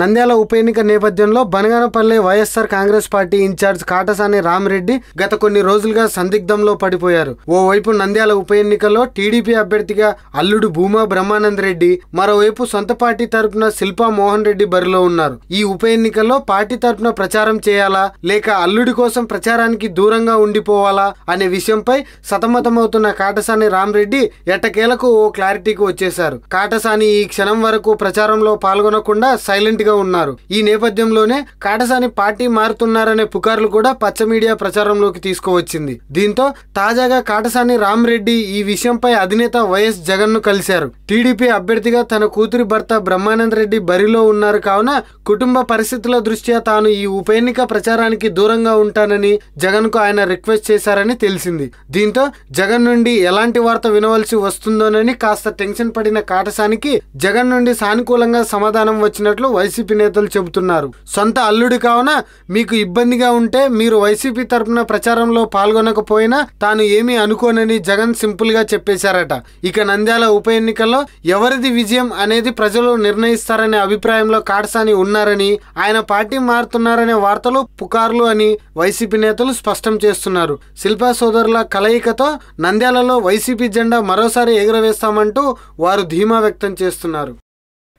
నంద్యాల ఉప ఎన్నిక నేపథ్యంలో Banaganapalle YSR Congress party incharge Katasani Ramireddy గత కొన్ని రోజులుగా సందిగ్ధంలో పడిపోయారు. ఓవైపు నంద్యాల ఉప ఎన్నికల్లో టీడీపీ అభ్యర్థిగా అల్లుడు భూమా బ్రహ్మానంద్ రెడ్డి మరోవైపు సొంత పార్టీ తరపున శిల్పా మోహన్ రెడ్డి బరిలో ఉన్నారు. ఈ ఉప ఎన్నికల్లో పార్టీ తరపున ప్రచారం చేయాలా? లేక అల్లుడి కోసం ప్రచారానికి దూరంగా ఉండిపోవాలా? అనే విషయంపై సతమతమవుతున్న కాటసాని రామిరెడ్డి ఎట్టకేలకు ఓ క్లారిటీకి వచ్చేశారు. కాటసాని ఈ క్షణం వరకు ప్రచారంలో పాల్గొనకుండా సైలెంట్ అభ్యర్థిగా ఉన్నారు. ఈ నేపథ్యంలోనే కాటసాని పార్టీ మారుతున్నారనే పుకార్లు కూడా పచ్చ మీడియా ప్రచారంలోకి తీసుకువచ్చింది. దీంతో తాజాగా కాటసాని రామ్రెడ్డి ఈ విషయంపై అధినేత వైఎస్ జగన్ను కలిశారు. టీడీపీ అభ్యర్థిగా తన కూతురి భర్త బ్రహ్మానంద రెడ్డి బరిలో ఉన్నారు కావున కుటుంబ పరిస్థితుల దృష్ట్యా తాను ఈ ఉప ఎన్నిక ప్రచారానికి దూరంగా ఉంటానని జగన్కు ఆయన రిక్వెస్ట్ చేశారని తెలిసింది. దీంతో జగన్ నుండి ఎలాంటి వార్త వినవలసి వస్తుందోనని కాస్త టెన్షన్ పడిన కాటసానికి జగన్ నుండి సానుకూలంగా సమాధానం వచ్చినట్లు వైసీపీ వైసీపీ నేతలు చెబుతున్నారు. సొంత అల్లుడు కావున మీకు ఇబ్బందిగా ఉంటే మీరు వైసీపీ తరపున ప్రచారంలో పాల్గొనకపోయినా తాను ఏమీ అనుకోనని జగన్ సింపుల్గా చెప్పేశారట. ఇక నంద్యాల ఉప ఎన్నికల్లో ఎవరిది విజయం అనేది ప్రజలు నిర్ణయిస్తారనే అభిప్రాయంలో కాటసాని ఉన్నారని ఆయన పార్టీ మారుతున్నారనే వార్తలు పుకార్లు అని వైసీపీ నేతలు స్పష్టం చేస్తున్నారు. శిల్పా సోదరుల కలయికతో నంద్యాలలో వైసీపీ జెండా మరోసారి ఎగురవేస్తామంటూ వారు ధీమా వ్యక్తం చేస్తున్నారు.